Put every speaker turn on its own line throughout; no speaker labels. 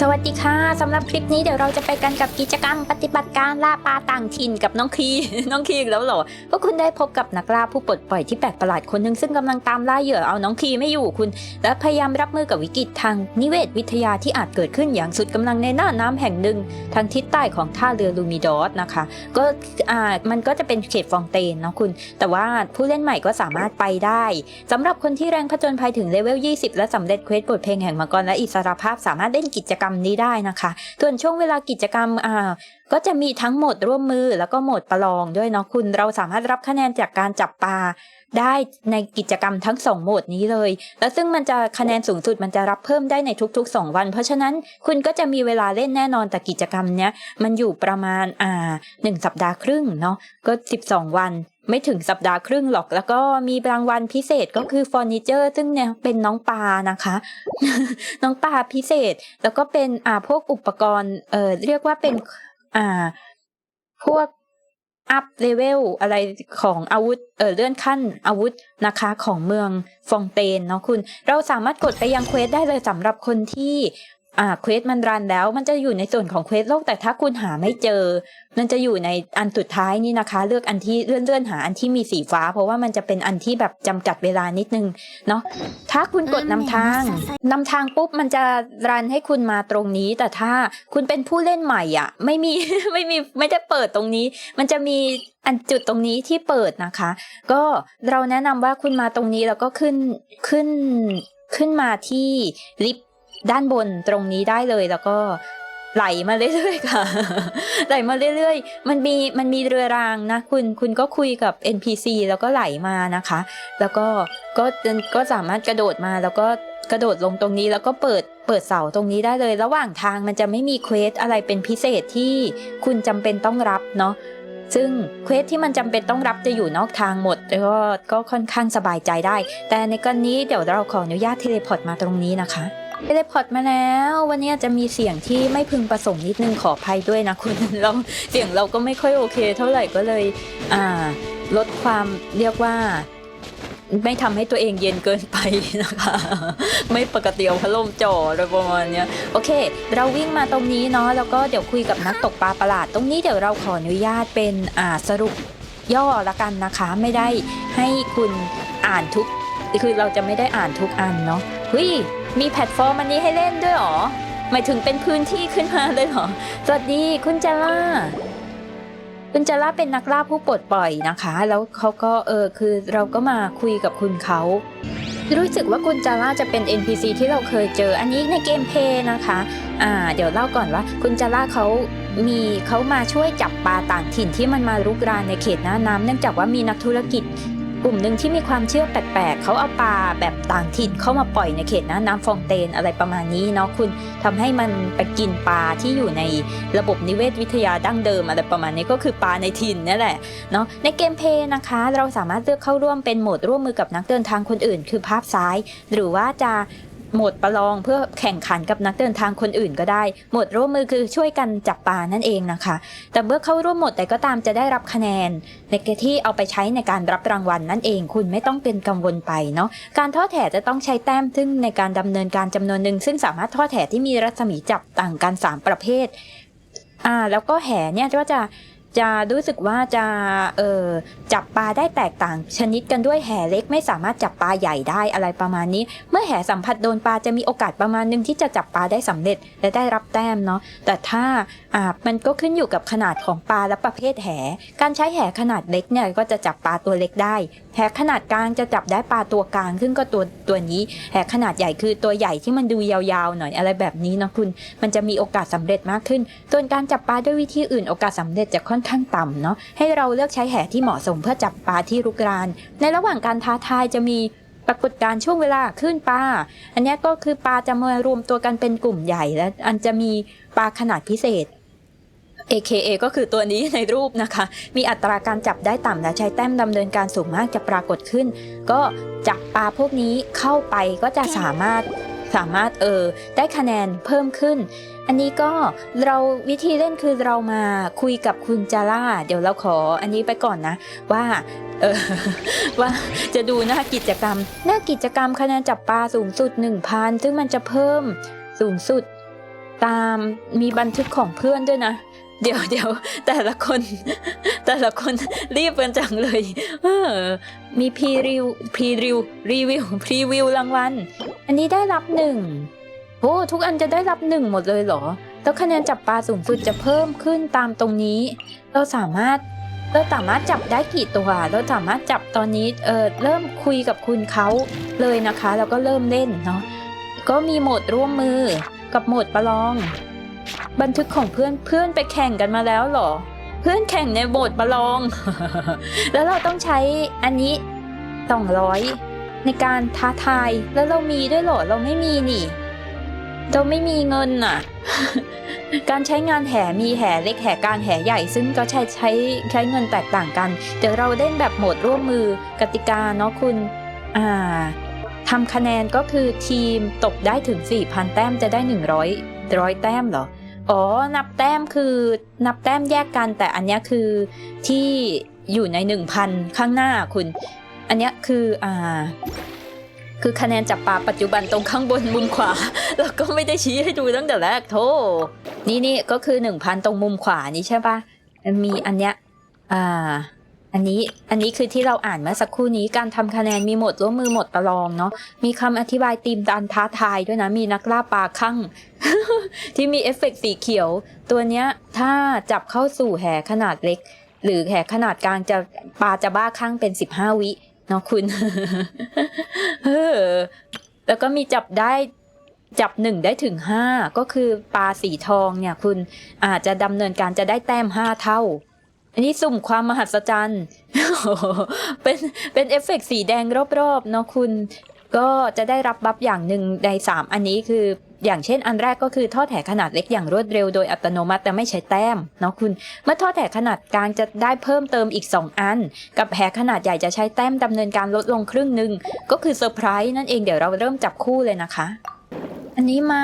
สวัสดีค่ะสำหรับคลิปนี้เดี๋ยวเราจะไปกันกับกิจกรรมปฏิบัติการล่าปลาต่างถิ่นกับน้องคี น้องคีอีกแล้วเหรอพวกคุณได้พบกับนักล่าผู้ปลดปล่อยที่แปลกประหลาดคนหนึ่งซึ่งกำลังตามล่าเหยื่อเอาน้องคีไม่อยู่คุณ และพยายามรับมือกับวิกฤตทางนิเวศวิทยาที่อาจเกิดขึ้นอย่างสุดกำลังในหน้าน้ำแห่งหนึ่ง ทางทิศใต้ของท่าเรือลูมิดอสนะคะก็อ่ามันก็จะเป็นเขตฟองเตนเนาะคุณ แต่ว่าผู้เล่นใหม่ก็สามารถไปได้สำหรับคนที่แรงผจญภัยถึงเลเวล 20 และสำเร็จเควสบทเพลงแห่งมังกรและอิสรภาพสามารถเล่นกิจกรรมนี้ได้นะคะส่วนช่วงเวลากิจกรรมอ่าก็จะมีทั้งโหมดร่วมมือแล้วก็โหมดประลองด้วยเนาะคุณ เราสามารถรับคะแนนจากการจับปลาได้ในกิจกรรมทั้งสองโหมดนี้เลย แล้วซึ่งมันจะคะแนนสูงสุดมันจะรับเพิ่มได้ในทุก ๆ 2 วัน เพราะฉะนั้นคุณก็จะมีเวลาเล่นแน่นอนแต่กิจกรรมเนี้ยมันอยู่ประมาณอ่าหนึ่งสัปดาห์ครึ่งเนาะก็ 12 วัน ไม่ถึงสัปดาห์ครึ่งหรอก แล้วก็มีรางวัลพิเศษก็คือเฟอร์นิเจอร์ซึ่งเนี่ยเป็นน้องปลานะคะ น้องปลาพิเศษ แล้วก็เป็นอ่าพวกอุปกรณ์เอ่อเรียกว่าเป็นอ่าพวกอัพเลเวลอะไรของอาวุธเออเลื่อนขั้นอาวุธนะคะของเมืองฟองเตนเนาะคุณ เราสามารถกดไปยังเควสได้เลยสำหรับคนที่ อ่าเควสมันรันแล้ว มันจะอยู่ในส่วนของเควสโลกแต่ถ้าคุณหาไม่เจอ มันจะอยู่ในอันสุดท้ายนี่นะคะ เลือกอันที่เลื่อนเลื่อนๆหาอันที่มีสีฟ้า เพราะว่ามันจะเป็นอันที่แบบจำกัดเวลานิดนึงเนาะถ้าคุณกดนำทางนำทางปุ๊บมันจะรันให้คุณมาตรงนี้ แต่ถ้าคุณเป็นผู้เล่นใหม่อะ ไม่มีไม่มีไม่ได้เปิดตรงนี้ มันจะมีอันจุดตรงนี้ที่เปิดนะคะ ก็เราแนะนำว่าคุณมาตรงนี้แล้วก็ขึ้นขึ้นขึ้นมาที่ลิฟต์ ด้านบนตรงนี้ได้เลยแล้วก็ไหลมาเรื่อยๆค่ะ ไหลมาเรื่อยๆ มันมีมันมีเรือรางนะคุณคุณก็คุยกับ NPC แล้วก็ไหลมานะคะ แล้วก็ก็ก็สามารถกระโดดมาแล้วก็กระโดดลงตรงนี้แล้วก็เปิดเปิดเสาตรงนี้ได้เลย ระหว่างทางมันจะไม่มีเควสอะไรเป็นพิเศษที่คุณจำเป็นต้องรับเนาะซึ่งเควสที่มันจำเป็นต้องรับจะอยู่นอกทางหมดแล้วก็ก็ค่อนข้างสบายใจได้ แต่ในกรณีเดี๋ยวเราขออนุญาตเทเลพอร์ตมาตรงนี้นะคะ เทเลพอร์ตมาแล้ว วันนี้จะมีเสียงที่ไม่พึงประสงค์นิดนึงขออภัยด้วยนะคุณเราเสียงเราก็ไม่ค่อยโอเค เท่าไหร่ก็เลยอ่าลดความเรียกว่า ไม่ทำให้ตัวเองเย็นเกินไปนะคะ ไม่ปกติเอาพัดลมจ่ออะไรประมาณเนี้ยโอเค เราวิ่งมาตรงนี้เนาะแล้วก็เดี๋ยวคุยกับนักตกปลาประหลาด ตรงนี้เดี๋ยวเราขออนุญาตเป็นอ่าสรุปย่อละกันนะคะ ไม่ได้ให้คุณอ่านทุก คือเราจะไม่ได้อ่านทุกอันเนาะเฮ้ย มีแพลตฟอร์มอันนี้ให้เล่นด้วยหรอ หมายถึงเป็นพื้นที่ขึ้นมาเลยหรอ สวัสดีคุณจาร่า คุณจาร่าเป็นนักล่าผู้ปลดปล่อยนะคะ แล้วเขาก็เออคือเราก็มาคุยกับคุณเขารู้สึกว่าคุณจาร่าจะเป็น NPC ที่เราเคยเจอ อันนี้ในเกมเพย์นะคะ อ่า เดี๋ยวเล่าก่อนว่าคุณจาร่าเขามีเขามาช่วยจับปลาต่างถิ่นที่มันมารุกรานในเขตหน้าน้ำเนื่องจากว่ามีนักธุรกิจ กลุ่มหนึ่งที่มีความเชื่อแปลกๆเขาเอาปลาแบบต่างถิ่นเข้ามาปล่อยในเขตนะน้ำฟองเตนอะไรประมาณนี้เนาะคุณทำให้มันไปกินปลาที่อยู่ในระบบนิเวศวิทยาดั้งเดิมอะไรประมาณนี้ก็คือปลาในถิ่นนี่แหละเนาะในเกมเพย์นะคะ เราสามารถเลือกเข้าร่วมเป็นโหมดร่วมมือกับนักเดินทางคนอื่น คือภาพซ้าย หรือว่าจะ โหมดประลองเพื่อแข่งขันกับนักเดินทางคนอื่นก็ได้ โหมดร่วมมือคือช่วยกันจับปลานั่นเองนะคะ แต่เมื่อเข้าร่วมโหมดใดก็ตามจะได้รับคะแนนในที่เอาไปใช้ในการรับรางวัลนั่นเอง คุณไม่ต้องเป็นกังวลไปเนาะการทอดแถจะต้องใช้แต้มซึ่งในการดำเนินการจำนวนหนึ่งซึ่งสามารถทอดแถที่มีรัศมีจับต่างกัน 3 ประเภทอ่าแล้วก็แหเนี่ยก็จะ จะรู้สึกว่าจะเออจับปลาได้แตกต่าง ชนิดกันด้วยแห่เล็กไม่สามารถจับปลาใหญ่ได้อะไรประมาณนี้ เมื่อแห่สัมผัสโดนปลาจะมีโอกาสประมาณหนึงที่จะจับปลาได้สำเร็จและได้รับแต้มเนาะแต่ถ้าอ่ามันก็ขึ้นอยู่กับขนาดของปลาและประเภทแห่การใช้แห่ขนาดเล็กเนี่ยก็จะจับปลาตัวเล็กได้แห่ขนาดกลางจะจับได้ปลาตัวกลางซึ่งก็ตัวตัวนี้แห่ขนาดใหญ่คือตัวใหญ่ที่มันดูยาวๆหน่อยอะไรแบบนี้เนาะคุณ มันจะมีโอกาสสำเร็จมากขึ้นส่วนการจับปลาด้วยวิธีอื่นโอกาสสำเร็จจะค่อนข้างต่ำเนาะให้เราเลือกใช้แห่ที่เหมาะสมเพื่อจับปลาที่รุกราน ในระหว่างการท้าทายจะมีปรากฏการณ์ช่วงเวลาขึ้นปลา อันนี้ก็คือปลาจะมารวมตัวกันเป็นกลุ่มใหญ่ และอันจะมีปลาขนาดพิเศษ AKA ก็คือตัวนี้ในรูปนะคะ มีอัตราการจับได้ต่ำและใช้แต้มดำเนินการสูงมากจะปรากฏขึ้น ก็จับปลาพวกนี้เข้าไปก็จะสามารถสามารถเออได้คะแนนเพิ่มขึ้น อันนี้ก็เราวิธีเล่นคือเรามาคุยกับคุณจาร่า เดี๋ยวเราขออันนี้ไปก่อนนะ ว่าเออว่าจะดูหน้ากิจกรรม หน้ากิจกรรมคะแนนจับปลาสูงสุด 1,000 ซึ่งมันจะเพิ่มสูงสุด ตามมีบันทึกของเพื่อนด้วยนะ เดี๋ยวเดี๋ยวแต่ละคน แต่ละคนรีบกันจังเลยเออมีพรีริวพรีริวรีวิวพรีวิวรางวัล อันนี้ได้รับหนึ่ง โอ้ทุกอันจะได้รับหนึ่งหมดเลยเหรอ แล้วคะแนนจับปลาสูงสุดจะเพิ่มขึ้นตามตรงนี้ เราสามารถเราสามารถจับได้กี่ตัว เราสามารถจับตอนนี้เออเริ่มคุยกับคุณเขาเลยนะคะ แล้วก็เริ่มเล่นเนาะก็มีโหมดร่วมมือกับโหมดประลอง บันทึกของเพื่อนเพื่อนไปแข่งกันมาแล้วเหรอ เพื่อนแข่งในโหมดประลอง แล้วเราต้องใช้อันนี้สองร้อยในการท้าทายแล้วเรามีด้วยเหรอเราไม่มีนี่ เราไม่มีเงินน่ะ การใช้งานแห่มีแห่เล็กแห่กลางแห่ใหญ่ ซึ่งก็ใช้ใช้ใช้เงินแตกต่างกัน เดี๋ยวเราเล่นแบบโหมดร่วมมือกติกาเนาะคุณ อ่าทำคะแนนก็คือทีมตกได้ถึง 4,000 แต้มจะได้ 100ร้อยแต้มเหรอ อ๋อ นับแต้มคือนับแต้มแยกกัน แต่อันนี้คือที่อยู่ใน 1,000 ข้างหน้าคุณ อันนี้คืออ่า คือคะแนนจับปลาปัจจุบันตรงข้างบนมุมขวา แล้วก็ไม่ได้ชี้ให้ดูตั้งแต่แรกโธ่นี่นี่ก็คือ1,000ตรงมุมขวานี้ใช่ปะมีอันเนี้ยอ่าอันนี้อันนี้คือที่เราอ่านเมื่อสักครู่นี้การทำคะแนนมีหมดร่วมมือหมดประลองเนาะมีคำอธิบายตีมการท้าทายด้วยนะ มีนักล่าปลาข้างที่มีเอฟเฟกต์สีเขียว ตัวเนี้ยถ้าจับเข้าสู่แห่ขนาดเล็ก หรือแห่ขนาดกลางจะปลาจะบ้าข้างเป็นสิบห้าวิ เนาะคุณเออแล้วก็มีจับได้จับหนึ่งได้ถึงห้าก็คือปลาสีทองเนี่ย คุณอาจจะดำเนินการจะได้แต้มห้าเท่า อันนี้สุ่มความมหัศจรรย์เป็นเป็นเอฟเฟกต์สีแดงรอบๆเนาะคุณ ก็จะได้รับบัฟอย่างหนึ่งในสามอันนี้คือ อย่างเช่นอันแรกก็คือทอดแถขนาดเล็กอย่างรวดเร็วโดยอัตโนมัติแต่ไม่ใช้แต้มเนาะคุณ เมื่อทอดแถขนาดกลางจะได้เพิ่มเติมอีก 2 อัน กับแหขนาดใหญ่จะใช้แต้มดำเนินการลดลงครึ่งหนึ่งก็คือเซอร์ไพรส์นั่นเองเดี๋ยวเราเริ่มจับคู่เลยนะคะ อันนี้มา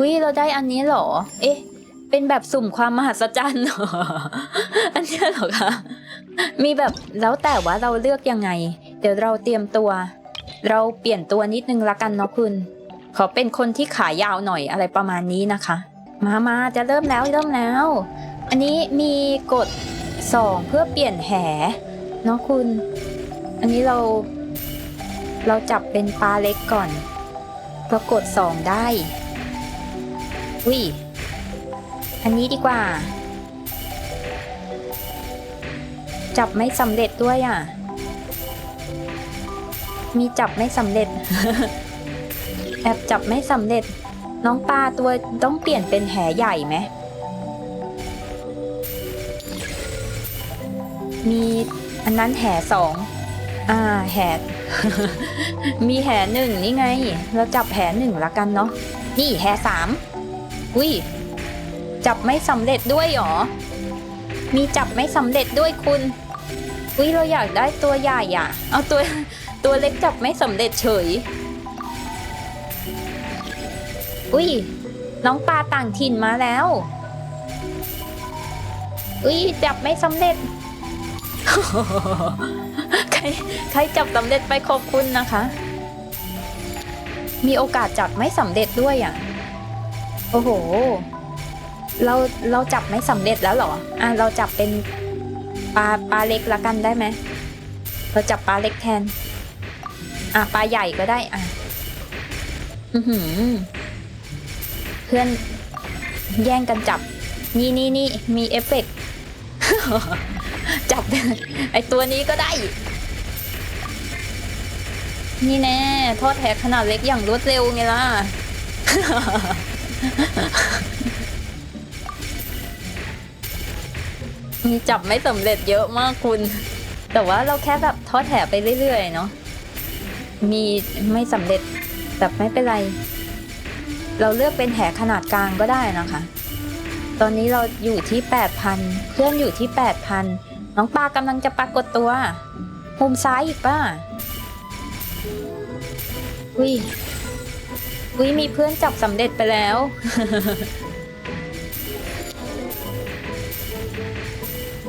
วิเราได้อันนี้เหรอ เอ๊ะเป็นแบบสุ่มความมหัศจรรย์เหรออันนี้เหรอคะมีแบบแล้วแต่ว่าเราเลือกยังไง เดี๋ยวเราเตรียมตัว เราเปลี่ยนตัวนิดนึงละกันเนาะคุณ ขอเป็นคนที่ขายาวหน่อยอะไรประมาณนี้นะคะ มามาจะเริ่มแล้วเริ่มแล้ว อันนี้มีกดสองเพื่อเปลี่ยนแหเนาะคุณ อันนี้เราเราจับเป็นปลาเล็กก่อนเรากดสองได้วิอันนี้ดีกว่า จับไม่สำเร็จด้วยอะ มีจับไม่สำเร็จ แอบจับไม่สำเร็จ น้องปลาตัวต้องเปลี่ยนเป็นแหใหญ่ไหม มีอันนั้นแหสอง อ่า แห มีแหหนึ่งนี่ไง เราจับแหหนึ่งละกันเนาะ นี่แหสาม อุ้ย จับไม่สำเร็จด้วยหรอ มีจับไม่สำเร็จด้วยคุณ อุ้ยเราอยากได้ตัวใหญ่อะเอาตัวตัวเล็กจับไม่สำเร็จเฉย อุ้ย น้องปลาต่างถิ่นมาแล้ว อุ้ยจับไม่สำเร็จ ใครใครจับสำเร็จไปขอบคุณนะคะ มีโอกาสจับไม่สำเร็จด้วยอะ โอ้โห เราเราจับไม่สำเร็จแล้วเหรอ อะเราจับเป็นปลาปลาเล็กละกันได้ไหม เราจับปลาเล็กแทน อะปลาใหญ่ก็ได้อะ อือหือ พื่อนแย่งกันจับ นี่นี่นี่มีเอฟเฟกต์จับไอตัวนี้ก็ได้ นี่แน่ทอดแหกขนาดเล็กอย่างรวดเร็วไงล่ะ มีจับไม่สำเร็จเยอะมากคุณ แต่ว่าเราแค่แบบทอดแถไปเรื่อยๆเนาะมีไม่สำเร็จแต่ไม่เป็นไร เราเลือกเป็นแหขนาดกลางก็ได้นะคะ ตอนนี้เราอยู่ที่ 8,000 เพื่อนอยู่ที่ 8,000 น้องปลากำลังจะปรากฏตัวมุมซ้ายอีกป่ะอุ้ยอุ้ยมีเพื่อนจับสำเร็จไปแล้ว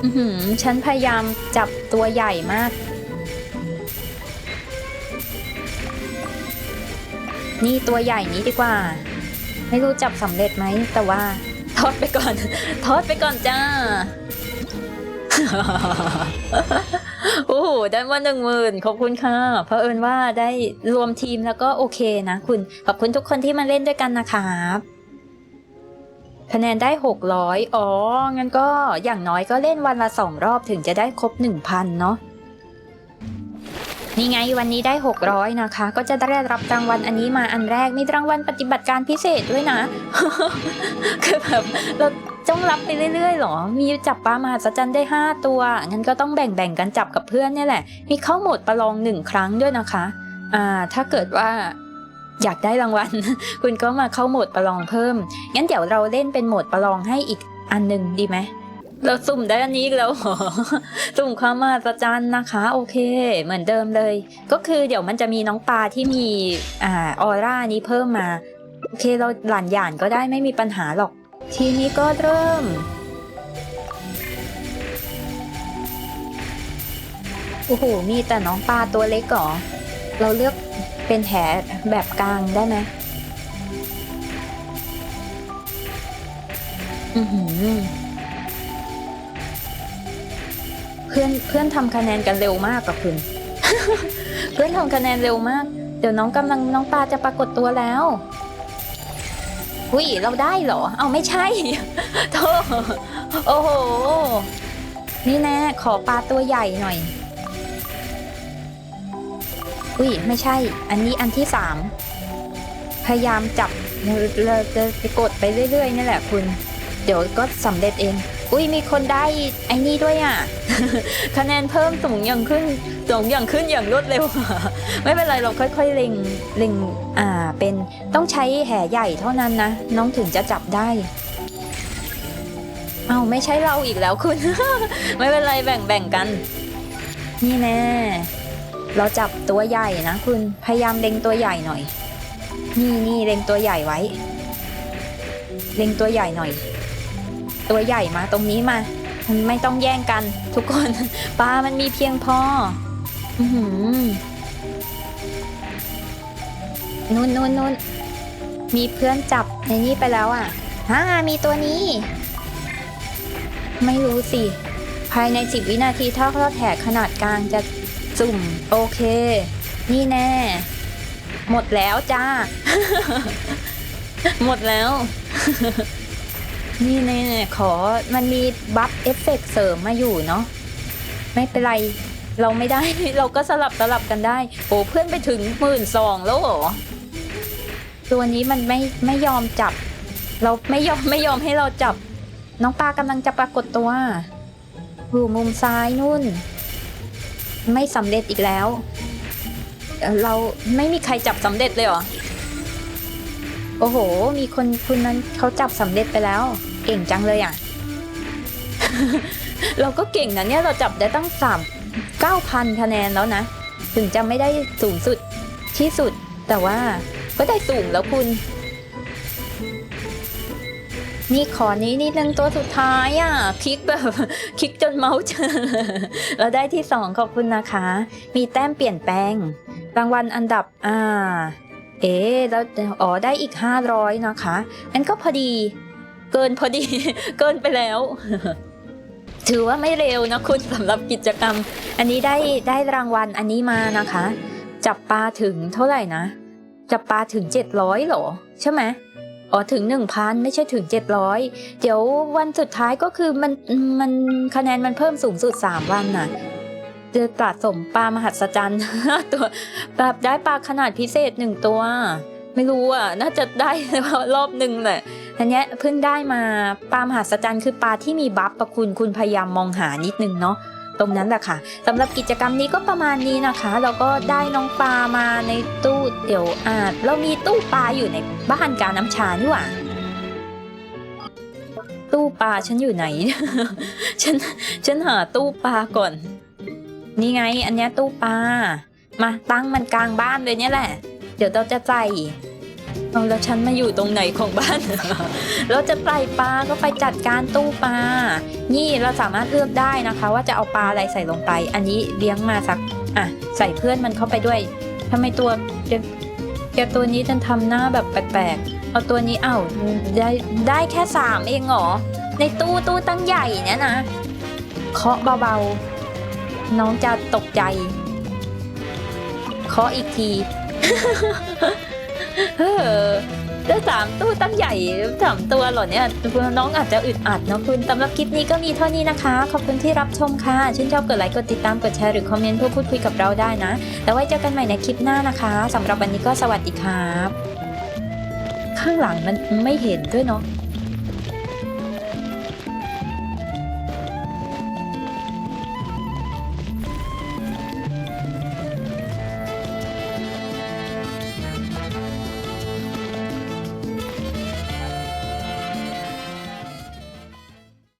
อือหือฉันพยายามจับตัวใหญ่มาก นี่ตัวใหญ่นี้ดีกว่า ไม่รู้จับสำเร็จไหม แต่ว่าทอดไปก่อน ทอดไปก่อนจ้า โอ้โห ได้มาหนึ่งหมื่นขอบคุณค่ะ เพราะเอิญว่าได้รวมทีมแล้วก็โอเคนะคุณ ขอบคุณทุกคนที่มาเล่นด้วยกันนะครับคะแนนได้ 600 อ๋อ งั้นก็อย่างน้อยก็เล่นวันละสองรอบถึงจะได้ครบ 1,000 เนาะ นี่ไงวันนี้ได้ 600 นะคะ ก็จะได้รับรางวัลอันนี้มาอันแรกมีรางวัลปฏิบัติการพิเศษด้วยนะ คือแบบเราต้องรับไปเรื่อยๆหรอ มีจับปลามหัศจรรย์ได้ 5 ตัวงั้นก็ต้องแบ่งๆกันจับกับเพื่อนเนี่ยแหละ มีเข้าโหมดประลองหนึ่งครั้งด้วยนะคะ อ่า ถ้าเกิดว่าอยากได้รางวัล คุณก็มาเข้าโหมดประลองเพิ่ม งั้นเดี๋ยวเราเล่นเป็นโหมดประลองให้อีกอันหนึ่งดีไหม เราสุ่มได้อันนี้อีกแล้วเหรอสุ่มความมหัศจรรย์นะคะ โอเค เหมือนเดิมเลย ก็คือเดี๋ยวมันจะมีน้องปลาที่มีอ่าออร่านี้เพิ่มมา โอเคเราหลานหยานก็ได้ไม่มีปัญหาหรอก ทีนี้ก็เริ่ม โอ้โห มีแต่น้องปลาตัวเล็กหรอ เราเลือกเป็นแหแบบกลางได้ไหมอือหือ พื่อนเพื่อนทำคะแนนกันเร็วมากกับคุณ เพื่อนทำคะแนนเร็วมาก เดี๋ยวน้องกำลังน้องปลาจะปรากฏตัวแล้วหุยเราได้เหรอ เอาไม่ใช่โธ่โอ้โห นี่แน่ขอปลาตัวใหญ่หน่อยอุ้ยไม่ใช่ อันนี้อันที่สามพยายามจับเราจะไปกดไปเรื่อยๆนี่แหละคุณ เดี๋ยวก็สำเร็จเอง อุ้ยมีคนได้ไอ้นี่ด้วยอะ คะแนนเพิ่มสูงอย่างขึ้นสูงอย่างขึ้นอย่างรวดเร็ว ไม่เป็นไรเราค่อยๆเล็งเล็งอ่าเป็นต้องใช้แห่ใหญ่เท่านั้นนะ น้องถึงจะจับได้เอาไม่ใช่เราอีกแล้วคุณ ไม่เป็นไรแบ่งแบ่งกัน นี่แน่เราจับตัวใหญ่นะคุณพยายามเล็งตัวใหญ่หน่อย นี่นี่เล็งตัวใหญ่ไว้ เล็งตัวใหญ่หน่อย ตัวใหญ่มาตรงนี้มา มันไม่ต้องแย่งกัน ทุกคนปลามันมีเพียงพออืนู่นนู่นนู่นมีเพื่อนจับในนี้ไปแล้วอะฮ่ามีตัวนี้ ไม่รู้สิ ภายในสิบวินาทีถ้าเขาแถกขนาดกลางจะสุ่ม โอเค นี่แน่ หมดแล้วจ้า หมดแล้ว นี่แน่ขอมันมีบัฟเอฟเฟกต์เสริมมาอยู่เนาะไม่เป็นไร เราไม่ได้ เราก็สลับสลับกันได้ โอ้เพื่อนไปถึงหมื่นสองแล้วเหรอ ตัวนี้มันไม่ไม่ยอมจับ เราไม่ยอมไม่ยอมให้เราจับ น้องปลากำลังจะปรากฏตัวอยู่มุมซ้ายนู่น ไม่สำเร็จอีกแล้วเอ่อเราไม่มีใครจับสำเร็จเลยเหรอ โอ้โห มีคนคุณนั้นเขาจับสำเร็จไปแล้ว เก่งจังเลยอะ เราก็เก่งนะเนี่ยเราจับได้ตั้งสามเก้าพันคะแนนแล้วนะ ถึงจะไม่ได้สูงสุดที่สุด แต่ว่าก็ได้สูงแล้วคุณ นี่ขอนี้นิดนึงตัวสุดท้ายอะ คลิกแบบ คลิกจนเมาส์เราได้ที่สองขอบคุณนะคะ มีแต้มเปลี่ยนแปลง รางวัลอันดับอ่า เอ๊แล้วอ๋อได้อีก 500 นะคะงั้นก็พอดี เกินพอดี เกินไปแล้ว ถือว่าไม่เร็วนะคุณสำหรับกิจกรรม อันนี้ได้ได้รางวัลอันนี้มานะคะ จับปลาถึงเท่าไหร่นะ จับปลาถึง 700เหรอ ใช่ไหมอ๋อถึง 1,000 ไม่ใช่ถึง 700 เดี๋ยววันสุดท้ายก็คือมันมันคะแนนมันเพิ่มสูงสุด 3 วันน่ะ จะสะสมปลามหัศจรรย์ ตัวแบบได้ปลาขนาดพิเศษหนึ่งตัว ไม่รู้อะ น่าจะได้รอบหนึ่งแหละอันนี้เพิ่งได้มาปลามหัศจรรย์คือปลาที่มีบัฟประคุณคุณพยายามมองหานิดนึงเนาะตรงนั้นแหละค่ะสำหรับกิจกรรมนี้ก็ประมาณนี้นะคะ เราก็ได้น้องปลามาในตู้เดี๋ยวอ่าเรามีตู้ปลาอยู่ในบ้านการน้ำชานี่หว่าตู้ปลาฉันอยู่ไหน ฉันฉันหาตู้ปลาก่อน นี่ไง อันนี้ตู้ปลา มาตั้งมันกลางบ้านเลยเนี่ยแหละ เดี๋ยวเราจะใส่เอาแล้วฉันมาอยู่ตรงไหนของบ้าน เราจะใส่ปลาก็ไปจัดการตู้ปลา นี่เราสามารถเลือกได้นะคะ ว่าจะเอาปลาอะไรใส่ลงไป อันนี้เลี้ยงมาสัก อะ ใส่เพื่อนมันเข้าไปด้วยทำไมตัวแกตัวนี้ฉันทำหน้าแบบแปลกๆ เอาตัวนี้เอ้าได้ได้แค่สามเองเหรอ ในตู้ตู้ตั้งใหญ่เนี่ยนะ เคาะเบาๆ น้องจะตกใจเคาะอีกทีเออได้สามตู้ตั้งใหญ่สามตัวเหรอเนี่ย น้องอาจจะอึดอัดเนาะคุณสำหรับคลิปนี้ก็มีเท่านี้นะคะ ขอบคุณที่รับชมค่ะ ชื่นชอบกดไลค์กดติดตามกดแชร์หรือคอมเมนต์เพื่อพูดคุยกับเราได้นะ แล้วไว้เจอกันใหม่ในคลิปหน้านะคะสำหรับวันนี้ก็สวัสดีครับ ข้างหลังมันไม่เห็นด้วยเนาะ